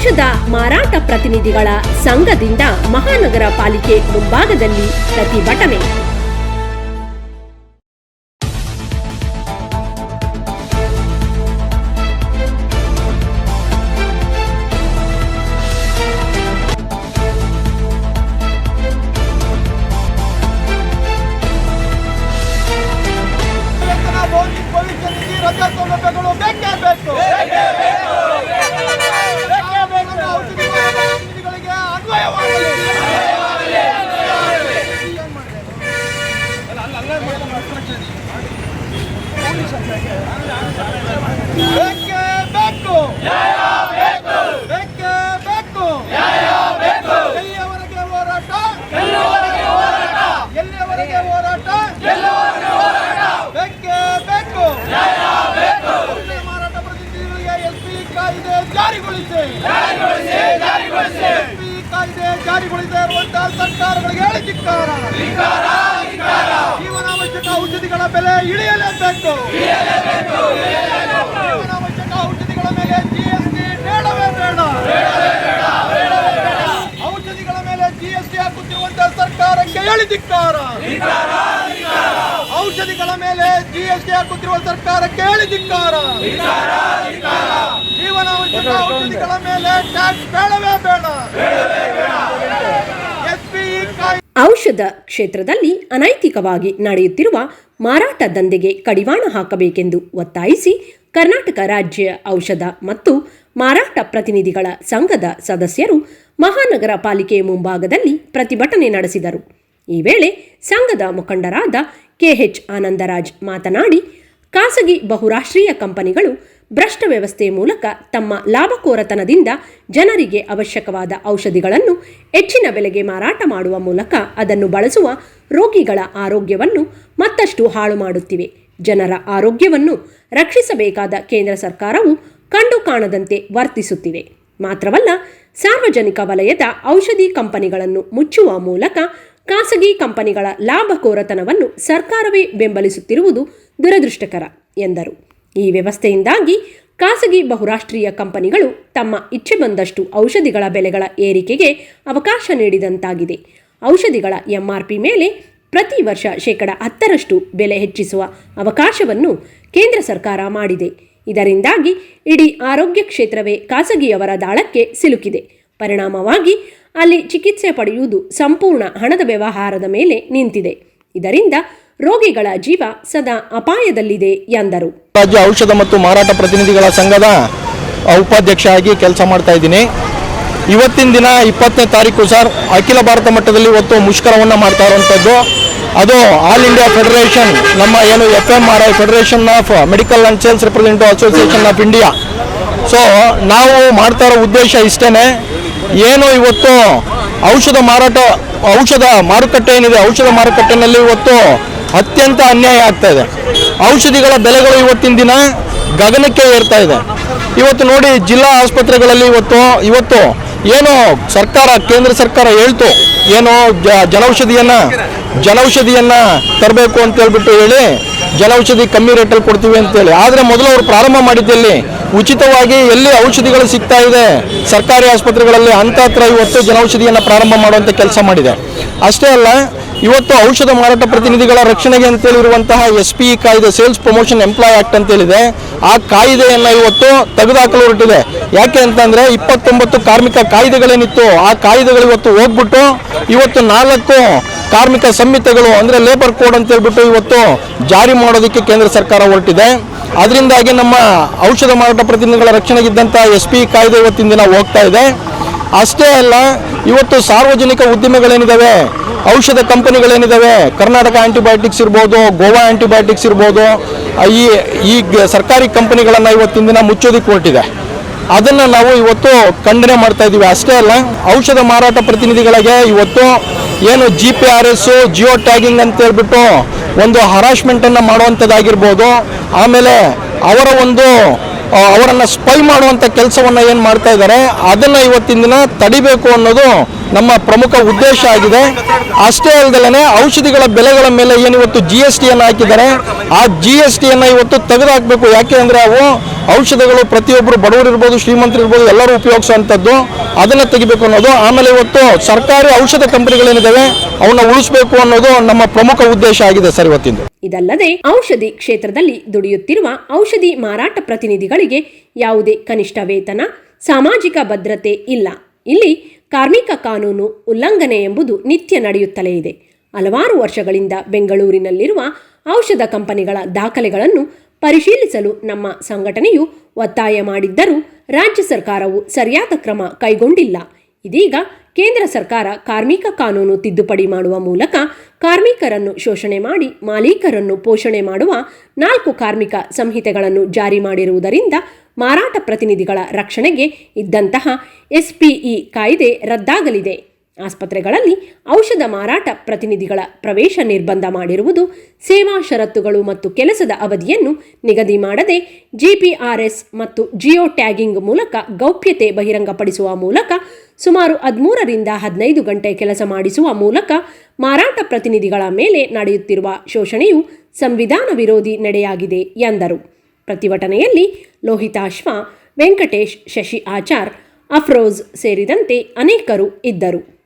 ಔಷಧ ಮಾರಾಟ ಪ್ರತಿನಿಧಿಗಳ ಸಂಘದಿಂದ ಮಹಾನಗರ ಪಾಲಿಕೆ ಮುಂಭಾಗದಲ್ಲಿ ಪ್ರತಿಭಟನೆ. ಸೌಲಭ್ಯಗಳು ಬೇಕು ಬೇಕೇ ಬೇಕು ಔಷಧಿ ಪ್ರತಿನಿಧಿಗಳಿಗೆ ಅನ್ವಯವಾಗಲಿ ಬೇಕೇ ಬೇಕು ಬೇಕೇ ಬೇಕು ಎಲ್ಲಿಯವರೆಗೆ ಹೋರಾಟ ಎಲ್ಲಿಯವರೆಗೆ ಹೋರಾಟ ಬೇಕೇ ಬೇಕು ಔಷಧ ಮಾರಾಟ ಪ್ರತಿನಿಧಿಗಳಿಗೆ ಎಸ್ಪಿ ಕಾಯ್ದೆ ಜಾರಿಗೊಳಿಸಿ. ಎಸ್ಪಿ ಕಾಯ್ದೆ ಜಾರಿಗೊಳಿಸದೇ ಇರುವಂತಹ ಸರ್ಕಾರಗಳಿಗೆ ಹೇಳಿ ಧಿಕ್ಕಾರ ಜೀವನಾವಶ್ಯಕ ಔಷಧಿಗಳ ಬೆಲೆ ಇಳಿಯಲೇಬೇಕು. ಜೀವನಾವಶ್ಯಕ ಔಷಧಿಗಳ ಮೇಲೆ ಜಿಎಸ್ಟಿ ಬೇಡವೇ ಬೇಡ. ಔಷಧಿಗಳ ಮೇಲೆ ಜಿಎಸ್ಟಿ ಹಾಕುತ್ತಿರುವಂತಹ ಸರ್ಕಾರಕ್ಕೆ ಹೇಳಿ ಧಿಕ್ಕಾರ. ಔಷಧಿಗಳ ಮೇಲೆ ಜಿಎಸ್ಟಿ ಹಾಕುತ್ತಿರುವ ಸರ್ಕಾರ ಕೇಳಿ ಧಿಕ್ಕಾರ. ಜೀವನಾವಶ್ಯಕ ಔಷಧಿಗಳ ಮೇಲೆ ಟ್ಯಾಕ್ಸ್ ಬೇಡವೇ ಬೇಡ. ಎಸ್ಪಿ ಔಷಧ ಕ್ಷೇತ್ರದಲ್ಲಿ ಅನೈತಿಕವಾಗಿ ನಡೆಯುತ್ತಿರುವ ಮಾರಾಟ ದಂಧೆಗೆ ಕಡಿವಾಣ ಹಾಕಬೇಕೆಂದು ಒತ್ತಾಯಿಸಿ ಕರ್ನಾಟಕ ರಾಜ್ಯ ಔಷಧ ಮತ್ತು ಮಾರಾಟ ಪ್ರತಿನಿಧಿಗಳ ಸಂಘದ ಸದಸ್ಯರು ಮಹಾನಗರ ಪಾಲಿಕೆ ಮುಂಭಾಗದಲ್ಲಿ ಪ್ರತಿಭಟನೆ ನಡೆಸಿದರು. ಈ ವೇಳೆ ಸಂಘದ ಮುಖಂಡರಾದ ಕೆಎಚ್ ಆನಂದರಾಜ್ ಮಾತನಾಡಿ, ಖಾಸಗಿ ಬಹುರಾಷ್ಟ್ರೀಯ ಕಂಪನಿಗಳು ಭ್ರಷ್ಟ ವ್ಯವಸ್ಥೆ ಮೂಲಕ ತಮ್ಮ ಲಾಭಕೋರತನದಿಂದ ಜನರಿಗೆ ಅವಶ್ಯಕವಾದ ಔಷಧಿಗಳನ್ನು ಹೆಚ್ಚಿನ ಬೆಲೆಗೆ ಮಾರಾಟ ಮಾಡುವ ಮೂಲಕ ಅದನ್ನು ಬಳಸುವ ರೋಗಿಗಳ ಆರೋಗ್ಯವನ್ನು ಮತ್ತಷ್ಟು ಹಾಳು ಮಾಡುತ್ತಿವೆ. ಜನರ ಆರೋಗ್ಯವನ್ನು ರಕ್ಷಿಸಬೇಕಾದ ಕೇಂದ್ರ ಸರ್ಕಾರವು ಕಂಡು ಕಾಣದಂತೆ ವರ್ತಿಸುತ್ತಿದೆ. ಮಾತ್ರವಲ್ಲ, ಸಾರ್ವಜನಿಕ ವಲಯದ ಔಷಧಿ ಕಂಪನಿಗಳನ್ನು ಮುಚ್ಚುವ ಮೂಲಕ ಖಾಸಗಿ ಕಂಪನಿಗಳ ಲಾಭಕೋರತನವನ್ನು ಸರ್ಕಾರವೇ ಬೆಂಬಲಿಸುತ್ತಿರುವುದು ದುರದೃಷ್ಟಕರ, ಎಂದರು. ಈ ವ್ಯವಸ್ಥೆಯಿಂದಾಗಿ ಖಾಸಗಿ ಬಹುರಾಷ್ಟ್ರೀಯ ಕಂಪನಿಗಳು ತಮ್ಮ ಇಚ್ಛೆ ಬಂದಷ್ಟು ಔಷಧಿಗಳ ಬೆಲೆಗಳ ಏರಿಕೆಗೆ ಅವಕಾಶ ನೀಡಿದಂತಾಗಿದೆ. ಔಷಧಿಗಳ ಎಂಆರ್ಪಿ ಮೇಲೆ ಪ್ರತಿ ವರ್ಷ ಶೇಕಡ ಹತ್ತರಷ್ಟು ಬೆಲೆ ಹೆಚ್ಚಿಸುವ ಅವಕಾಶವನ್ನು ಕೇಂದ್ರ ಸರ್ಕಾರ ಮಾಡಿದೆ. ಇದರಿಂದಾಗಿ ಇಡೀ ಆರೋಗ್ಯ ಕ್ಷೇತ್ರವೇ ಖಾಸಗಿಯವರ ದಾಳಕ್ಕೆ ಸಿಲುಕಿದೆ. ಪರಿಣಾಮವಾಗಿ ಅಲ್ಲಿ ಚಿಕಿತ್ಸೆ ಪಡೆಯುವುದು ಸಂಪೂರ್ಣ ಹಣದ ವ್ಯವಹಾರದ ಮೇಲೆ ನಿಂತಿದೆ. ಇದರಿಂದ ರೋಗಿಗಳ ಜೀವ ಸದಾ ಅಪಾಯದಲ್ಲಿದೆ ಎಂದರು. ರಾಜ್ಯ ಔಷಧ ಮತ್ತು ಮಾರಾಟ ಪ್ರತಿನಿಧಿಗಳ ಸಂಘದ ಉಪಾಧ್ಯಕ್ಷ ಆಗಿ ಕೆಲಸ ಮಾಡ್ತಾ ಇದ್ದೀನಿ. ಇವತ್ತಿನ ದಿನ ಇಪ್ಪತ್ತನೇ ತಾರೀಕು ಸರ್, ಅಖಿಲ ಭಾರತ ಮಟ್ಟದಲ್ಲಿ ಇವತ್ತು ಮುಷ್ಕರವನ್ನು ಮಾಡ್ತಾ ಇರುವಂಥದ್ದು ಅದು ಆಲ್ ಇಂಡಿಯಾ ಫೆಡರೇಷನ್ ನಮ್ಮ ಏನು F M R I federation of medical and sales representative association of India so ನಾವು ಮಾಡ್ತಾ ಇರೋ ಉದ್ದೇಶ ಇಷ್ಟೇ ಏನು ಇವತ್ತು ಔಷಧ ಮಾರಾಟ, ಔಷಧ ಮಾರುಕಟ್ಟೆ ಏನಿದೆ, ಔಷಧ ಮಾರುಕಟ್ಟೆನಲ್ಲಿ ಇವತ್ತು ಅತ್ಯಂತ ಅನ್ಯಾಯ ಆಗ್ತಾ ಇದೆ. ಔಷಧಿಗಳ ಬೆಲೆಗಳು ಇವತ್ತಿನ ದಿನ ಗಗನಕ್ಕೆ ಏರ್ತಾ ಇದೆ. ಇವತ್ತು ನೋಡಿ, ಜಿಲ್ಲಾ ಆಸ್ಪತ್ರೆಗಳಲ್ಲಿ ಇವತ್ತು ಇವತ್ತು ಏನು ಸರ್ಕಾರ, ಕೇಂದ್ರ ಸರ್ಕಾರ ಹೇಳ್ತು, ಏನು ಜನೌಷಧಿಯನ್ನ ಜನೌಷಧಿಯನ್ನ ತರಬೇಕು ಅಂತ ಹೇಳ್ಬಿಟ್ಟು ಹೇಳಿ ಜನೌಷಧಿ ಕಮ್ಮಿ ರೇಟಲ್ಲಿ ಕೊಡ್ತೀವಿ ಅಂತೇಳಿ. ಆದರೆ ಮೊದಲು ಅವರು ಪ್ರಾರಂಭ ಮಾಡಿದ್ದಲ್ಲಿ ಉಚಿತವಾಗಿ ಎಲ್ಲಿ ಔಷಧಿಗಳು ಸಿಗ್ತಾ ಇದೆ, ಸರ್ಕಾರಿ ಆಸ್ಪತ್ರೆಗಳಲ್ಲಿ ಅಂತ ಹತ್ರ ಇವತ್ತು ಜನೌಷಧಿಯನ್ನು ಪ್ರಾರಂಭ ಮಾಡುವಂಥ ಕೆಲಸ ಮಾಡಿದೆ. ಅಷ್ಟೇ ಅಲ್ಲ ಇವತ್ತು ಔಷಧ ಮಾರಾಟ ಪ್ರತಿನಿಧಿಗಳ ರಕ್ಷಣೆಗೆ ಅಂತೇಳಿರುವಂತಹ ಎಸ್ ಪಿ ಕಾಯ್ದೆ ಸೇಲ್ಸ್ ಪ್ರಮೋಷನ್ ಎಂಪ್ಲಾಯ್ ಆಕ್ಟ್ ಅಂತೇಳಿದೆ. ಆ ಕಾಯ್ದೆಯನ್ನು ಇವತ್ತು ತೆಗೆದುಹಾಕಲು ಹೊರಟಿದೆ. ಯಾಕೆ ಅಂತಂದ್ರೆ ಇಪ್ಪತ್ತೊಂಬತ್ತು ಕಾರ್ಮಿಕ ಕಾಯ್ದೆಗಳೇನಿತ್ತು, ಆ ಕಾಯ್ದೆಗಳು ಇವತ್ತು ಹೋಗ್ಬಿಟ್ಟು ಇವತ್ತು ನಾಲ್ಕು ಕಾರ್ಮಿಕ ಸಂಹಿತೆಗಳು, ಅಂದ್ರೆ ಲೇಬರ್ ಕೋಡ್ ಅಂತ ಹೇಳ್ಬಿಟ್ಟು ಇವತ್ತು ಜಾರಿ ಮಾಡೋದಕ್ಕೆ ಕೇಂದ್ರ ಸರ್ಕಾರ ಹೊರಟಿದೆ. ಅದರಿಂದಾಗಿ ನಮ್ಮ ಔಷಧ ಮಾರಾಟ ಪ್ರತಿನಿಧಿಗಳ ರಕ್ಷಣೆಗಿದ್ದಂಥ ಎಸ್ ಪಿ ಕಾಯ್ದೆ ಇವತ್ತಿನ ದಿನ ಹೋಗ್ತಾ ಇದೆ. ಅಷ್ಟೇ ಅಲ್ಲ, ಇವತ್ತು ಸಾರ್ವಜನಿಕ ಉದ್ದಿಮೆಗಳೇನಿದ್ದಾವೆ ಔಷಧ ಕಂಪನಿಗಳೇನಿದ್ದಾವೆ ಕರ್ನಾಟಕ ಆ್ಯಂಟಿಬಯೋಟಿಕ್ಸ್ ಇರ್ಬೋದು, ಗೋವಾ ಆ್ಯಂಟಿಬಯೋಟಿಕ್ಸ್ ಇರ್ಬೋದು, ಈ ಈ ಸರ್ಕಾರಿ ಕಂಪನಿಗಳನ್ನು ಇವತ್ತಿನ ದಿನ ಮುಚ್ಚೋದಕ್ಕೆ ಹೊರಟಿದೆ. ಅದನ್ನು ನಾವು ಇವತ್ತು ಖಂಡನೆ ಮಾಡ್ತಾ ಇದ್ದೀವಿ ಅಷ್ಟೇ ಅಲ್ಲ, ಔಷಧ ಮಾರಾಟ ಪ್ರತಿನಿಧಿಗಳಿಗೆ ಇವತ್ತು ಏನು G P R S geo tagging ಅಂತ ಹೇಳ್ಬಿಟ್ಟು ಒಂದು ಹರಾಸ್ಮೆಂಟನ್ನು ಮಾಡುವಂಥದ್ದಾಗಿರ್ಬೋದು. ಆಮೇಲೆ ಅವರ ಒಂದು ಅವರನ್ನು ಸ್ಪೈ ಮಾಡುವಂಥ ಕೆಲಸವನ್ನು ಏನು ಮಾಡ್ತಾ ಇದ್ದಾರೆ, ಅದನ್ನು ಇವತ್ತಿನ ದಿನ ತಡಿಬೇಕು ಅನ್ನೋದು ನಮ್ಮ ಪ್ರಮುಖ ಉದ್ದೇಶ ಆಗಿದೆ. ಅಷ್ಟೇ ಅಲ್ಲದಲ್ಲೇ ಔಷಧಿಗಳ ಬೆಲೆಗಳ ಮೇಲೆ ಏನು ಇವತ್ತು ಜಿ ಎಸ್ ಟಿಯನ್ನು ಹಾಕಿದ್ದಾರೆ, ಆ ಜಿ ಎಸ್ ಟಿಯನ್ನು ಇವತ್ತು ತೆಗೆದುಹಾಕಬೇಕು ಯಾಕೆ ಅಂದರೆ ಅವು ಔಷಧಗಳು ಪ್ರತಿಯೊಬ್ಬರು ಬಡವರು ಇರ್ಬೋದು, ಶ್ರೀಮಂತರು ಇರ್ಬೋದು, ಎಲ್ಲರೂ ಉಪಯೋಗಿಸುವಂಥದ್ದು. ಅದನ್ನು ತೆಗಿಬೇಕು ಅನ್ನೋದು. ಆಮೇಲೆ ಇವತ್ತು ಸರ್ಕಾರಿ ಔಷಧ ಕಂಪನಿಗಳೇನಿದ್ದಾವೆ ಅವನ್ನ ಉಳಿಸಬೇಕು ಅನ್ನೋದು ನಮ್ಮ ಪ್ರಮುಖ ಉದ್ದೇಶ ಆಗಿದೆ ಸರ್ ಇವತ್ತಿಂದು. ಇದಲ್ಲದೆ ಔಷಧಿ ಕ್ಷೇತ್ರದಲ್ಲಿ ದುಡಿಯುತ್ತಿರುವ ಔಷಧಿ ಮಾರಾಟ ಪ್ರತಿನಿಧಿಗಳಿಗೆ ಯಾವುದೇ ಕನಿಷ್ಠ ವೇತನ, ಸಾಮಾಜಿಕ ಭದ್ರತೆ ಇಲ್ಲ. ಇಲ್ಲಿ ಕಾರ್ಮಿಕ ಕಾನೂನು ಉಲ್ಲಂಘನೆ ಎಂಬುದು ನಿತ್ಯ ನಡೆಯುತ್ತಲೇ ಇದೆ. ಹಲವಾರು ವರ್ಷಗಳಿಂದ ಬೆಂಗಳೂರಿನಲ್ಲಿರುವ ಔಷಧ ಕಂಪನಿಗಳ ದಾಖಲೆಗಳನ್ನು ಪರಿಶೀಲಿಸಲು ನಮ್ಮ ಸಂಘಟನೆಯು ಒತ್ತಾಯ ಮಾಡಿದ್ದರೂ ರಾಜ್ಯ ಸರ್ಕಾರವು ಸರಿಯಾದ ಕ್ರಮ ಕೈಗೊಂಡಿಲ್ಲ. ಇದೀಗ ಕೇಂದ್ರ ಸರ್ಕಾರ ಕಾರ್ಮಿಕ ಕಾನೂನು ತಿದ್ದುಪಡಿ ಮಾಡುವ ಮೂಲಕ ಕಾರ್ಮಿಕರನ್ನು ಶೋಷಣೆ ಮಾಡಿ, ಮಾಲೀಕರನ್ನು ಪೋಷಣೆ ಮಾಡುವ ನಾಲ್ಕು ಕಾರ್ಮಿಕ ಸಂಹಿತೆಗಳನ್ನು ಜಾರಿ ಮಾಡಿರುವುದರಿಂದ ಮಾರಾಟ ಪ್ರತಿನಿಧಿಗಳ ರಕ್ಷಣೆಗೆ ಇದ್ದಂತಹ ಎಸ್ಪಿಇ ಕಾಯ್ದೆ ರದ್ದಾಗಲಿದೆ. ಆಸ್ಪತ್ರೆಗಳಲ್ಲಿ ಔಷಧ ಮಾರಾಟ ಪ್ರತಿನಿಧಿಗಳ ಪ್ರವೇಶ ನಿರ್ಬಂಧ ಮಾಡಿರುವುದು ಸೇವಾ ಷರತ್ತುಗಳು ಮತ್ತು ಕೆಲಸದ ಅವಧಿಯನ್ನು ನಿಗದಿ ಮಾಡದೆ ಜಿಪಿಆರ್ಎಸ್ ಮತ್ತು ಜಿಯೋ ಟ್ಯಾಗಿಂಗ್ ಮೂಲಕ ಗೌಪ್ಯತೆ ಬಹಿರಂಗಪಡಿಸುವ ಮೂಲಕ ಸುಮಾರು ಹದಿಮೂರರಿಂದ ಹದಿನೈದು ಗಂಟೆ ಕೆಲಸ ಮಾಡಿಸುವ ಮೂಲಕ ಮಾರಾಟ ಪ್ರತಿನಿಧಿಗಳ ಮೇಲೆ ನಡೆಯುತ್ತಿರುವ ಶೋಷಣೆಯು ಸಂವಿಧಾನ ವಿರೋಧಿ ನಡೆಯಾಗಿದೆ ಎಂದರು. ಪ್ರತಿಭಟನೆಯಲ್ಲಿ ಲೋಹಿತಾಶ್ವ ವೆಂಕಟೇಶ್, ಶಶಿ ಆಚಾರ್, ಅಫ್ರೋಜ್ ಸೇರಿದಂತೆ ಅನೇಕರು ಇದ್ದರು.